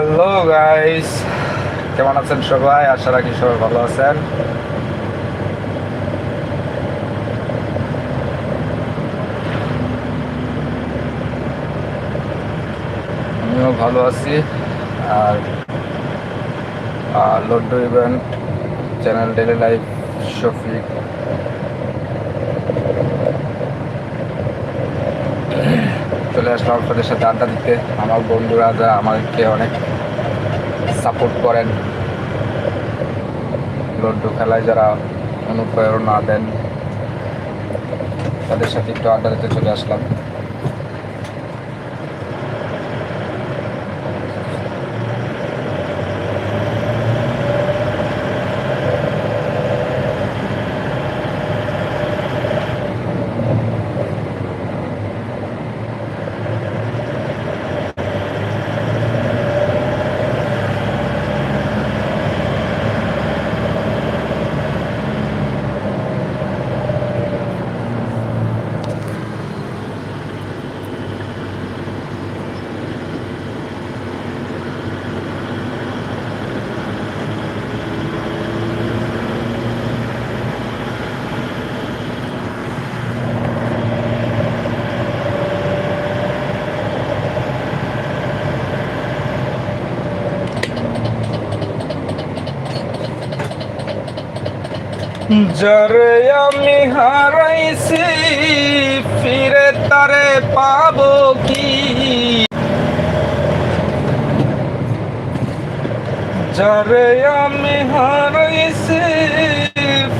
Hello guys, কেমন আছেন সবাই? আশা রাখি সবাই ভালো আছেন। আমিও ভালো আছি। আর laddu event channel daily life Shafiq চলে আসলাম আপনাদের সাথে আড্ডা দিতে। আমার বন্ধুরা যা আমাকে অনেক সাপোর্ট করেন। লড্ডু খেলায় যারা অনুপ্রেরণা দেন, তাদের সাথে একটু আড্ডা দিতে চলে আসলাম। যারে আমি হারাইছি, ফিরে তারে পাবো কি? যারে আমি হারাইছি,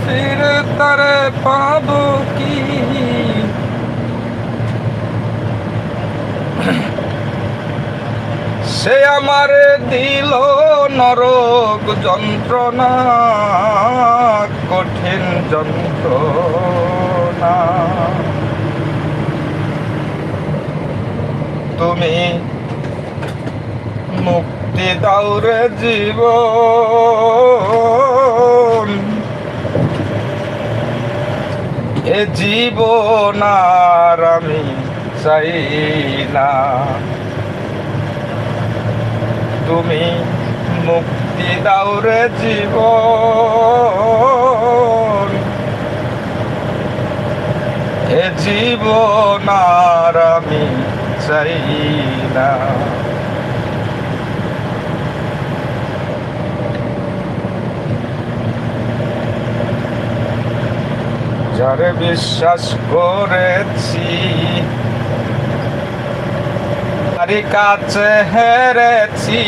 ফিরে তারে পাবো কি? সে আমার দিল নরক যন্ত্রণা কঠিন যন্ত্রণা তুমি মুক্তি দাও রে জীবন। এ আর আমি চাই না। তুমি মুক্তি দাও রে জীবন। জীবন আর আমি চাই না যারে বিশ্বাস করেছি তারি কাছে হেরেছি।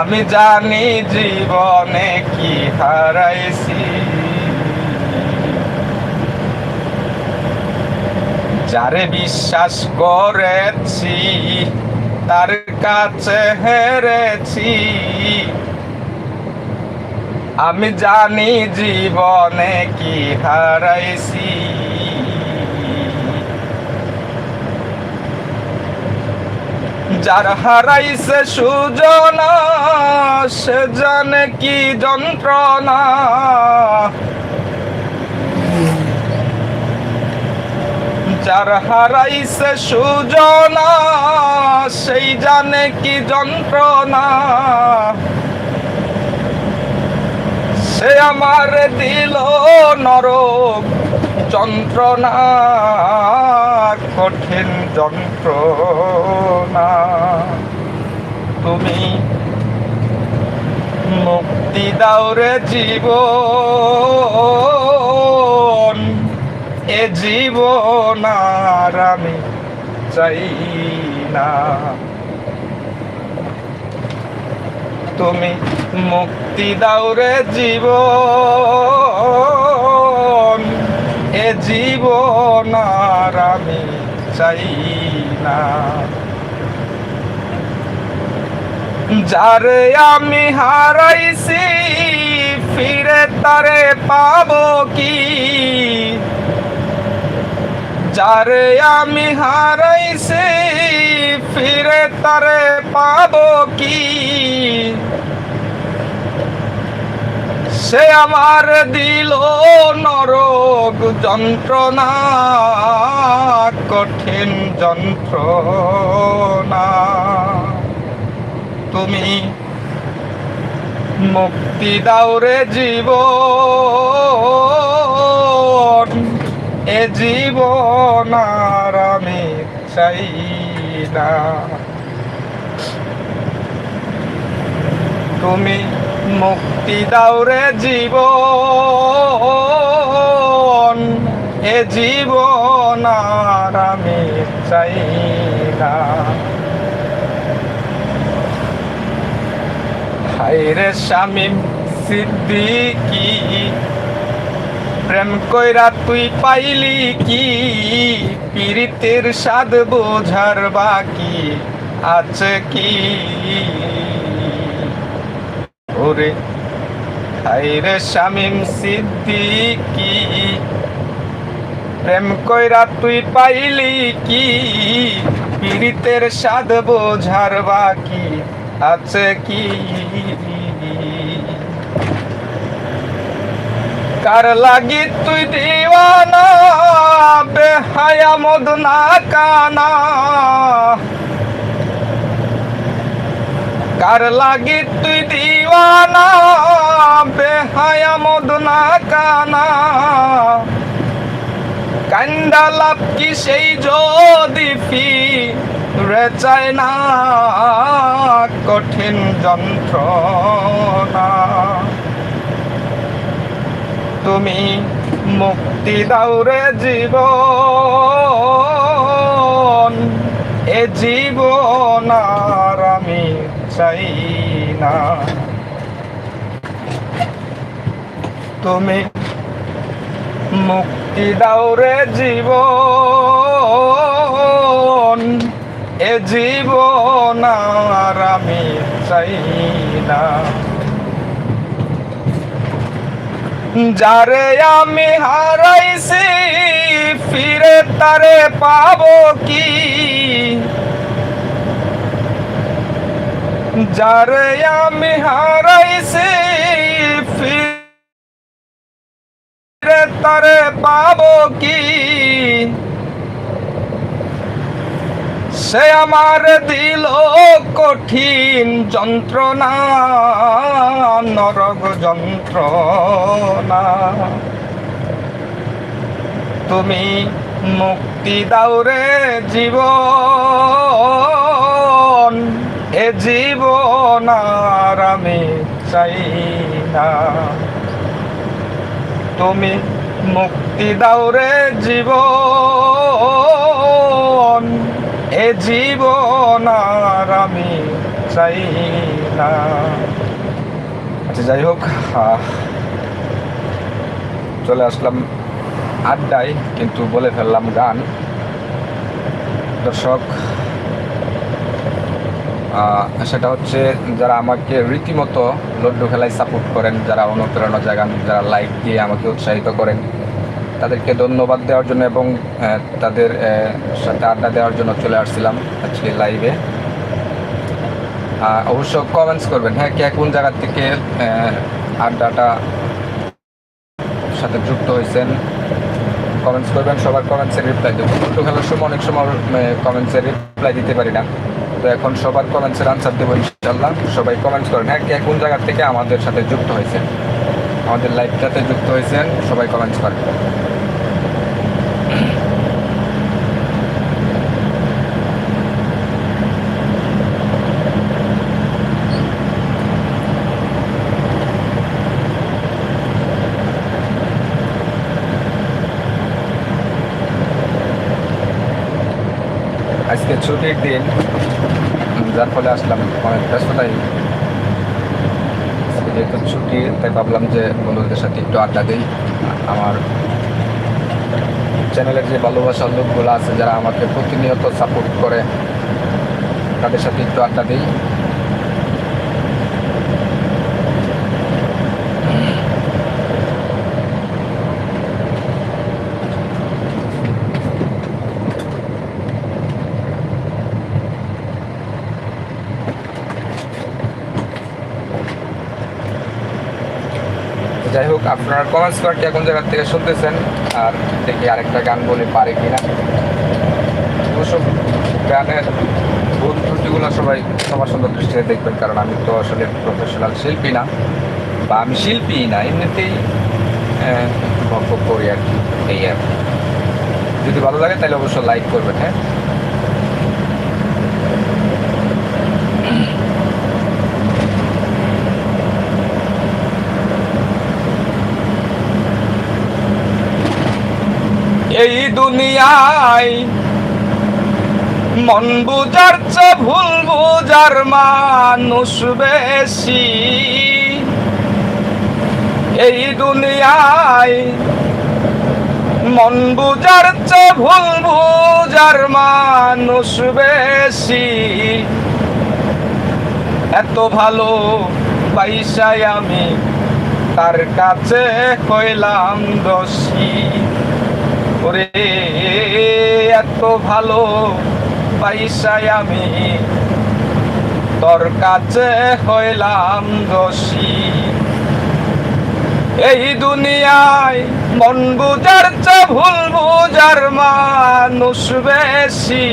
আমি জানি জীবনে কি হারাইছি। যারে বিশ্বাস করেছি, তার কাছে হেরেছি। আমি জানি জীবনে কি হারাইছি। যার হারাইছে সুজনা, সে জানে কি যন্ত্রণা। যার হারাইছে সুজনা, সেই জানে কি যন্ত্রণা। সে আমার দিল নরক যন্ত্রণা, কঠিন যন্ত্রণা। তুমি মুক্তি দাও রে জীবন। এ জীবন আর আমি চাই না। তুমি মুক্তি দাও রে জীবন, এ জীবন আর আমি চাই না। যারে আমি হারাইছি, ফিরে তারে পাবো কি? যারে আমি হারাইছি, ফিরে তারে পাবো কি? সে আমার দিল নরক যন্ত্রণা, কঠিন যন্ত্রণা। তুমি মুক্তি দাও রে জীব এ জীবন আমি চাই না। তুমি মুক্তি দাও রে জীবন, এ জীবন আমি চাই না। হাইরে শামিম সিদ্দিকি। প্রেম কইরা তুই পাইলি কি? পীড়িতের স্বাদ বোঝার বাকি আছে কি? ওরে হাইরে শামিম সিদ্দিকি। প্রেম কইরা তুই পাইলি কি? পীড়িতের স্বাদ বোঝার বাকি আছে কি? কার লাগি তুই দিওয়ানা? বেহায়া মদনা কানা। কার লাগি তুই দিওয়ানা? বেহায়া মদনা কানা। কান্দা লাভ কি সেই যদি ফি? রে চায় না কঠিন যন্ত্রণা। তুমি মুক্তি দাও রে জীবন। এ জীবন আর আমি চাই না। তুমি মুক্তি দাও রে জীবন। এ জীবন আর আমি চাই না। যারে আমি হারাইছি ফিরে তারে পাব কি? যারে আমি হারাইছি ফিরে তারে পাব কি? সে আমার দিল কঠিন যন্ত্রণা, নরক যন্ত্রণা। তুমি মুক্তি দাও রে এ জীবন আর আমি চাই না। তুমি মুক্তি দাও রে জীবন জীবন আর আমি চাই না। আচ্ছা যাই হোক চলে আসলাম আড্ডায়, কিন্তু বলে ফেললাম গান। দর্শক সেটা হচ্ছে যারা আমাকে রীতিমতো লড্ডু খেলায় সাপোর্ট করেন, যারা অনুপ্রেরণা জাগান, যারা লাইক দিয়ে আমাকে উৎসাহিত করেন তাদেরকে ধন্যবাদ দেওয়ার জন্য এবং তাদের সাথে আড্ডা দেওয়ার জন্য চলে আসছিলাম আজকে লাইভে অবশ্য কমেন্টস করবেন হ্যাঁ কে কোন জায়গা থেকে আড্ডাটা সাথে যুক্ত হয়েছেন কমেন্টস করবেন, সবার কমেন্টসের রিপ্লাই দেবো। ফুটবল খেলার সময় অনেক সময় কমেন্টসের রিপ্লাই দিতে পারি না। তো এখন সবার কমেন্টসের আনসার দেবো ইনশাল্লাহ সবাই কমেন্টস করেন হ্যাঁ কে কোন জায়গা থেকে আমাদের সাথে যুক্ত হয়েছেন। আমাদের লাইভটাতে যুক্ত হয়েছেন, সবাই কমেন্টস করেন। আজকে ছুটির দিন যার ফলে আসলাম অনেক ব্যস্ততাই। যেহেতু ছুটি, তাই ভাবলাম যে বন্ধুদের সাথে একটু আড্ডা দিই। আমার চ্যানেলের যে ভালোবাসার লোকগুলো আছে, যারা আমাকে প্রতিনিয়ত সাপোর্ট করে, তাদের সাথে একটু আড্ডা দিই যাই হোক আপনারা কমেন্টস করে কোন জায়গা থেকে শুনতেছেন, আর দেখি আরেকটা গান বলে পারে কিনা অবশ্য গানের ভুল ত্রুটিগুলো সবাই সবার সুন্দর দৃষ্টিতে দেখবেন, কারণ আমি তো আসলে প্রফেশনাল শিল্পী না, বা আমি শিল্পী না, এমনিতেই একটু করি আর কি, এই আর। যদি ভালো লাগে তাহলে অবশ্যই লাইক করবেন হ্যাঁ এই দুনিয়ায় মন বুঝার চেয়ে ভুল বুঝার মানুষ বেশি। এই দুনিয়ায় মন বুঝার চেয়ে ভুল বুঝার মানুষ বেশি। এত ভালো পাইসাই আমি তার কাছে হইলাম দোষী। ওরে এত ভালো পাইসাই আমি তোর কাছে হইলাম দোষী। এই দুনিয়ায় মন বুঝার চা ভুল বুঝার মানুষ বেশি।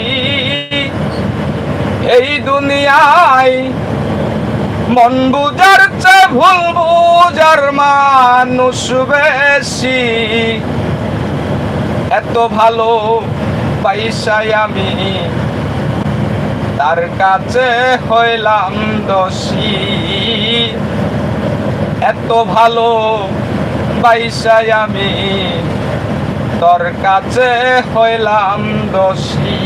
এই দুনিয়ায় মন বুঝার চা ভুল বুঝার মানুষ বেশি। এত ভালো পাইসাই আমি তার কাছে হইলাম দোষী। এত ভালো পাইসাই আমি তোর কাছে হইলাম দোষী।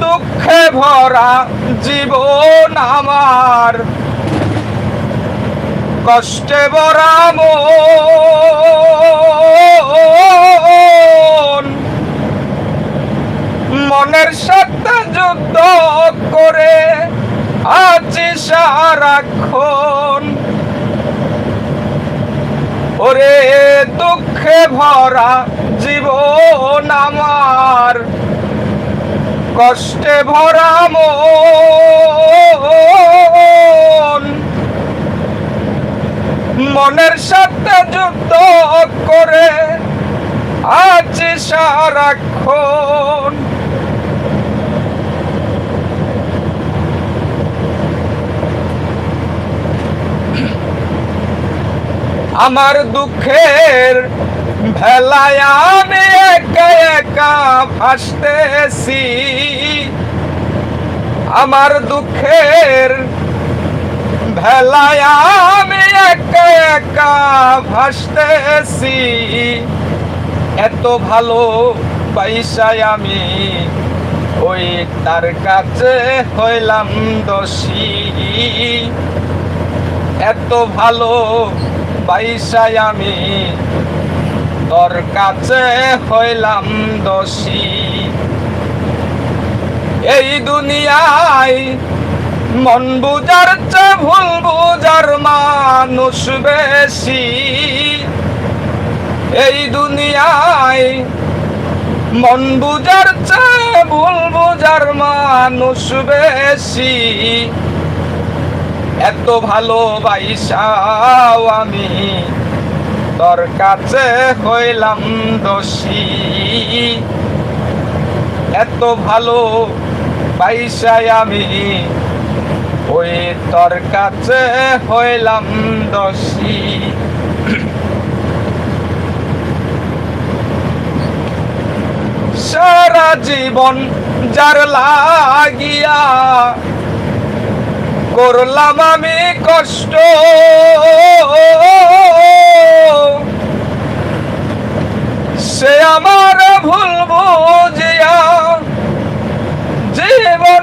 দুঃখে ভরা জীবন আমার কষ্টে ভরা মন মনের সাথে যুদ্ধ করে আছি সারাক্ষণ। ওরে দুঃখে ভরা জীবন আমার, কষ্টে ভরা মন। মনের সাথে যুদ্ধ করে আছি সারাক্ষণ। আমার দুঃখের ভেলায় আমি একা একা ভাসতেছি। আমার দুঃখের ভেলায় আমি একা একা ভাসতেছি। এত ভালো পাইসাই আমি ওই তার কাছে হইলাম দোষী। এত ভালো পাইসাই আমি তোর কাছে হইলাম দোষী। এই দুনিয়ায় মন বুঝার চেয়ে ভুল বুঝার মানুষ বেশি। এই দুনিয়ায় মন বুঝার চেয়ে ভুল বুঝার মানুষ বেশি। এত ভালোবাইসাও আমি তোর কাছে হইলাম দোষী। এত ভালো পাইসাই আমি ওই তোর কাছে হইলাম দোষী। সারা জীবন যার লাগিয়া করলাম আমি কষ্ট সে আমার ভুল বুঝিয়া জীবন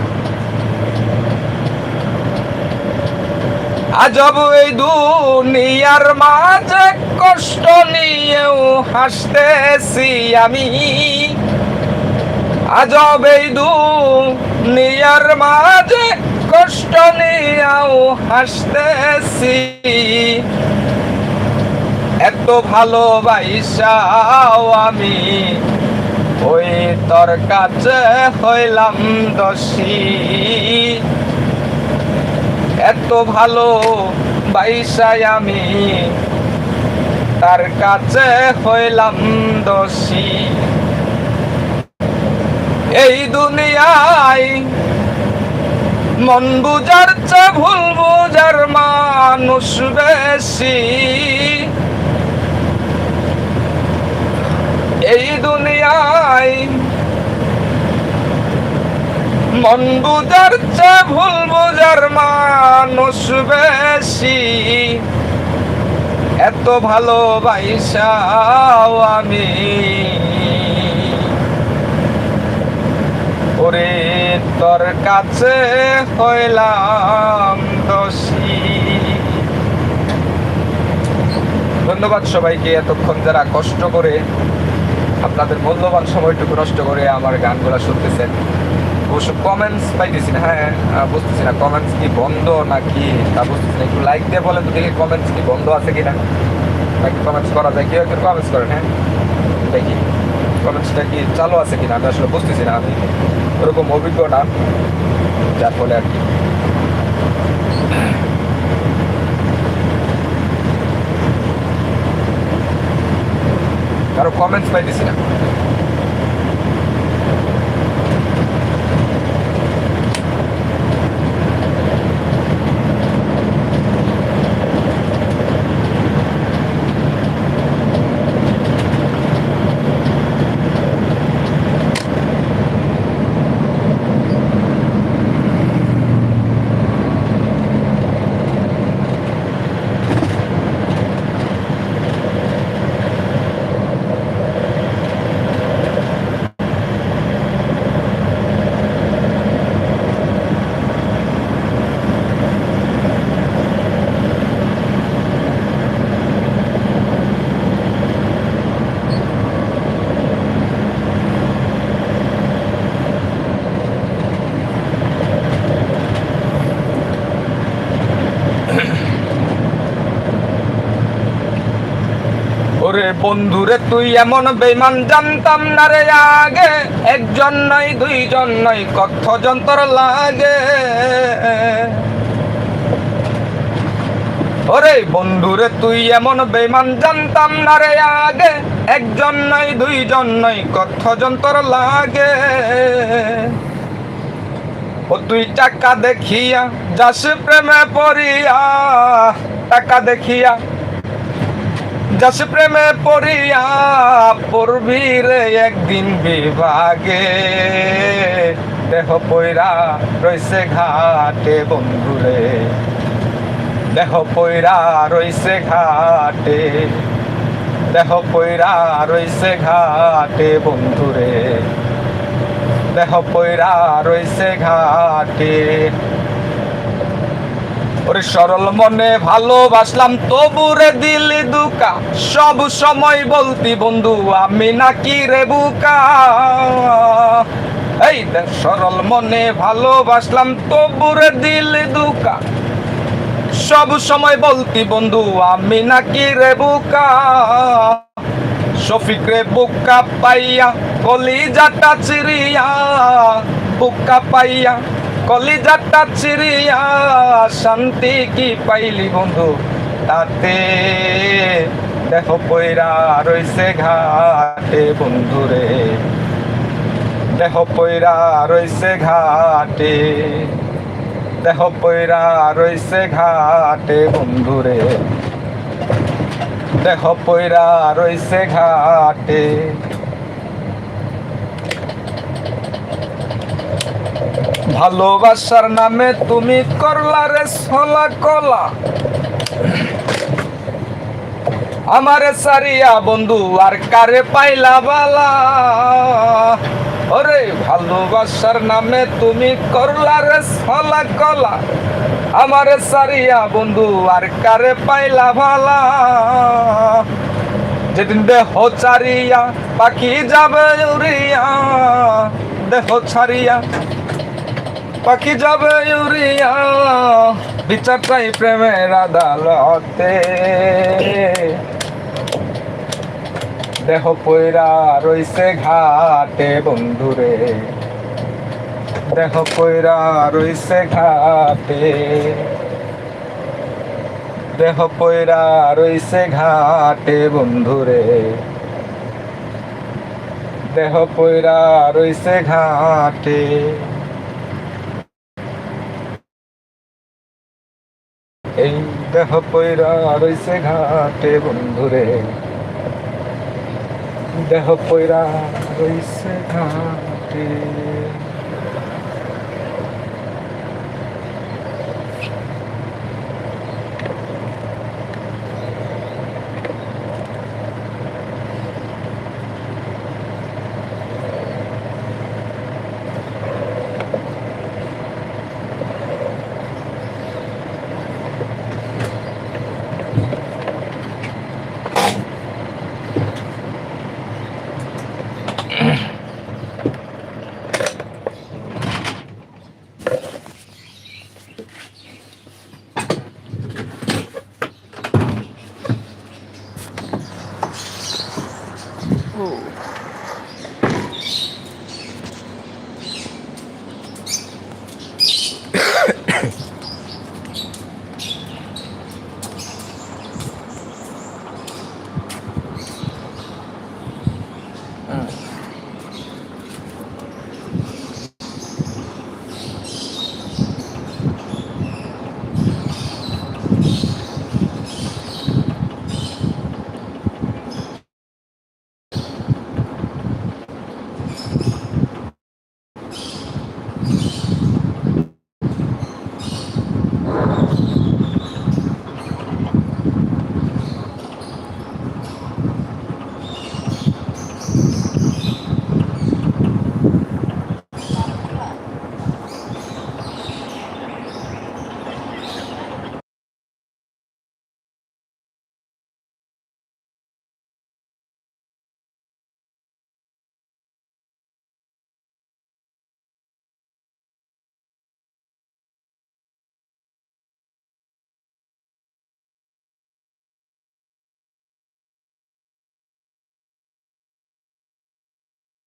আজব এই দুনিয়ার মাঝে কষ্ট নিয়েও হাসতেছি আমি। আজব এই দুনিয়ার মাঝে কষ্ট নিয়েও হাসতেছি। এত ভালোবাইসাও আমি ওই তোর কাছে হইলাম দোষী। এত ভালো বাইসাই আমি। তার কাছে হইলাম দোষী। এই দুনিয়ায় মন বুঝার চে ভুল বুঝার মানুষ বেশি এই দুনিয়ায় মন বুঝার চে ভুল বুঝার মানুষ বেশি। এত ভালোবাইসাও আমি। ওরে তোর কাছে হইলাম দোষী। ধন্যবাদ সবাইকে এতক্ষণ যারা কষ্ট করে আপনাদের মূল্যবান সময়টুকু নষ্ট করে আমার গানগুলো শুনতেছেন। অবশ্য কমেন্টস পাইতেছি না। হ্যাঁ বুঝতেছি না কমেন্টস কি বন্ধ নাকি? তা বুঝতেছি না, একটু লাইক দিয়ে বলেন তো দেখি কমেন্টস কি বন্ধ আছে কিনা। নাকি কমেন্টস করা যায়? কেউ একটু কমেন্টস করেন হ্যাঁ? দেখি কমেন্টসটা কি চালু আছে কিনা? আমি আসলে বুঝতেছি না, আমি ওরকম অভিজ্ঞ না, যার ফলে আর কি। কারও কমেন্টস পাইতেছি না। ওরে বন্ধুরে, তুই এমন বেমান জানতাম না রে আগে। একজন নয়, দুইজন নয় কত যন্ত্র লাগে। ওরে বন্ধুরে, তুই এমন বেমান জানতাম না রে আগে। একজন নয়, দুইজন নয় কত যন্ত্র লাগে। ও তুই টাকা দেখিয়া, যাস প্রেমে পড়িয়া। টাকা দেখিয়া যাস প্রেমে পড়িয়া পড়বি একদিন বিভাগে। দেহ পয়রা রইছে ঘাটে বন্ধুরে। দেহ পয়রা রইছে ঘাটে। দেহ পয়রা রইছে ঘাটে বন্ধুরে। দেহ পয়রা রইছে ঘাটে। ওরে সরল মনে ভালোবাসলাম তবুরে দিলি দুকা। সব সময় বলতি, বন্ধু, আমি নাকি রে বুকা? এই সরল মনে ভালোবাসলাম তবুরে দিলি দুকা। সব সময় বলতি, বন্ধু, আমি নাকি রে বুকা? শফিক রে বুকা পাইয়া, কলিজাটা চিরিয়া বুকা পাইয়া কলিজাটা চিরিয়া শান্তি কি পাইলি বন্ধু? তাতে দেহ পয়রা রইছে ঘাটে বন্ধুরে। দেহ পয়রা রইছে ঘাটে। দেহ পয়রা রইছে ঘাটে বন্ধুরে। দেহ পয়রা রইছে ঘাটে। ভালোবাসার নামে তুমি করলা রে সলা কলা। আমারে সারিয়া বন্ধু, আর কারে পাইলা বালা? ওরে, ভালোবাসার নামে তুমি করলা রে সলা কলা। আমারে সারিয়া বন্ধু, আর কারে পাইলা ভালা যেদিন দেহ চারিয়া পাখি যাবে উড়িয়া, দেহ ছাড়িয়া পাখি যাবে ইউরিয়া বিচার চাই প্রেমের আদালতে। দেহ পয়রা রইছে ঘাটে বন্ধুরে। দেহ পয়রা রইছে ঘাটে। দেহ পয়রা রইছে ঘাটে বন্ধুরে। দেহ পয়রা রইছে ঘাটে। এই দেহ পৈরা রইছে ঘাটে বন্ধুরে। দেহ পৈরা রইছে ঘাটে।